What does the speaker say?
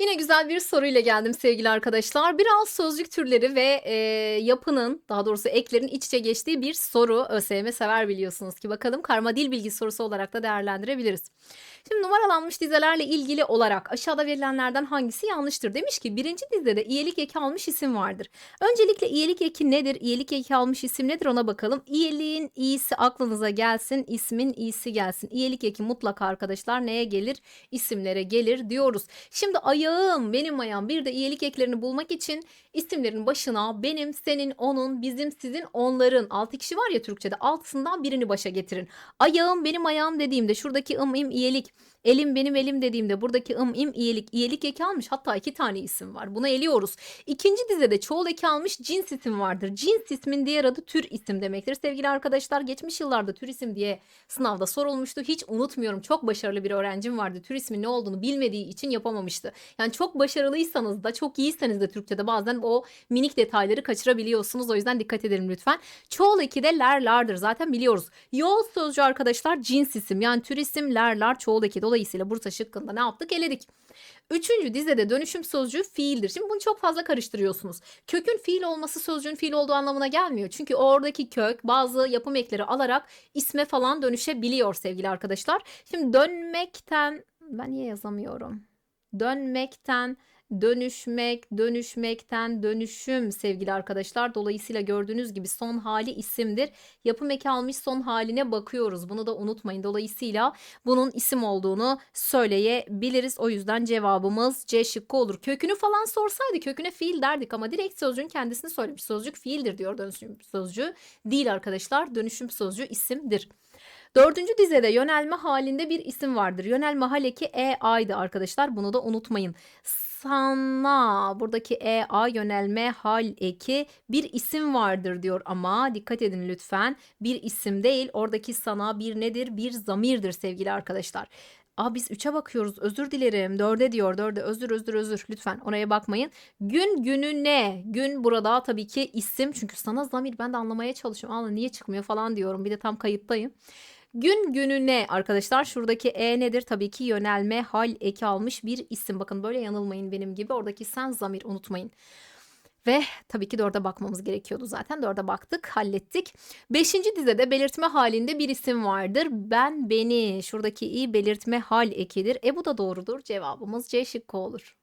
Yine güzel bir soruyla geldim sevgili arkadaşlar. Biraz sözcük türleri ve, eee, yapının, daha doğrusu eklerin iç içe geçtiği bir soru. ÖSYM sever biliyorsunuz ki. Bakalım karma dil bilgisi sorusu olarak da değerlendirebiliriz. Şimdi numaralanmış dizelerle ilgili olarak aşağıda verilenlerden hangisi yanlıştır? Demiş ki birinci dizede iyelik eki almış isim vardır. Öncelikle iyelik eki nedir? İyelik eki almış isim nedir ona bakalım. İyiliğin iyisi aklınıza gelsin, ismin iyisi gelsin. İyelik eki mutlaka arkadaşlar neye gelir? İsimlere gelir diyoruz. Şimdi ayağım, benim ayağım bir de iyilik eklerini bulmak için isimlerin başına benim, senin, onun, bizim, sizin, onların altı kişi var ya Türkçe'de altısından birini başa getirin. Ayağım benim ayağım dediğimde şuradaki ım im iyelik, elim benim elim dediğimde buradaki ım im iyelik, iyelik eki almış hatta iki tane isim var. Bunu eliyoruz. İkinci dizede çoğul eki almış cins isim vardır. Cins ismin diğer adı tür isim demektir. Sevgili arkadaşlar geçmiş yıllarda tür isim diye sınavda sorulmuştu. Hiç unutmuyorum. Çok başarılı bir öğrencim vardı. Tür ismin ne olduğunu bilmediği için yapamamıştı. Yani çok başarılıysanız da çok iyiyseniz de Türkçe'de bazen o minik detayları kaçırabiliyorsunuz. O yüzden dikkat edelim lütfen. Çoğul eki de ler lardır. Zaten biliyoruz. Yol sözcüğü arkadaşlar cins isim. Yani tür isim ler lar çoğul eki. Dolayısıyla Bursa şıkkında ne yaptık? Eledik. Üçüncü dizede dönüşüm sözcüğü fiildir. Şimdi bunu çok fazla karıştırıyorsunuz. Kökün fiil olması sözcüğün fiil olduğu anlamına gelmiyor. Çünkü oradaki kök bazı yapım ekleri alarak isme falan dönüşebiliyor sevgili arkadaşlar. Şimdi dönmekten ben niye yazamıyorum? Dönmekten dönüşmek, dönüşmekten dönüşüm sevgili arkadaşlar. Dolayısıyla gördüğünüz gibi son hali isimdir. Yapım eki almış son haline bakıyoruz. Bunu da unutmayın. Dolayısıyla bunun isim olduğunu söyleyebiliriz. O yüzden cevabımız C şıkkı olur. Kökünü falan sorsaydı köküne fiil derdik ama direkt sözcüğün kendisini söylemiş. Sözcük fiildir diyor dönüşüm sözcüğü. Değil arkadaşlar. Dönüşüm sözcüğü isimdir. Dördüncü dizede yönelme halinde bir isim vardır. Yönelme hal eki e a'ydı arkadaşlar. Bunu da unutmayın. Sana buradaki e a yönelme hal eki bir isim vardır diyor ama dikkat edin lütfen. Bir isim değil. Oradaki sana bir nedir? Bir zamirdir sevgili arkadaşlar. Aa biz 3'e bakıyoruz. Özür dilerim. 4'e diyor. 4'e özür özür özür. Lütfen oraya bakmayın. Gün günü ne? Gün burada tabii ki isim. Çünkü sana zamir ben de anlamaya çalışıyorum. Allah niye çıkmıyor falan diyorum. Bir de tam kayıttayım. Gün gününe arkadaşlar şuradaki e nedir? Tabii ki yönelme hal eki almış bir isim. Bakın böyle yanılmayın benim gibi. Oradaki sen zamir unutmayın. Ve tabii ki dörde bakmamız gerekiyordu zaten. Dörde baktık, hallettik. Beşinci dizede belirtme halinde bir isim vardır. Ben, beni. Şuradaki i belirtme hal ekidir. E bu da doğrudur. Cevabımız C şıkkı olur.